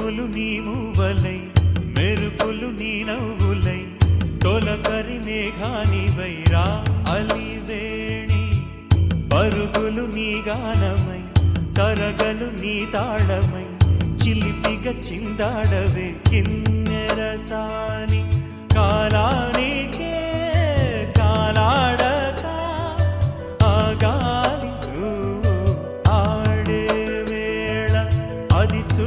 ఉరుములు నీ మూవలై మెరుపులు నీ నవ్వులై తొలకరి మేఘాని వైరా అలివేణి. పరుగులు నీ గానమై తరగలు నీ తాళమై చిలిపిగ చిందాడవే కిన్నెరసాని కాలానికే కాలాడక ఆగాలి ఆడే వేళ అది చూ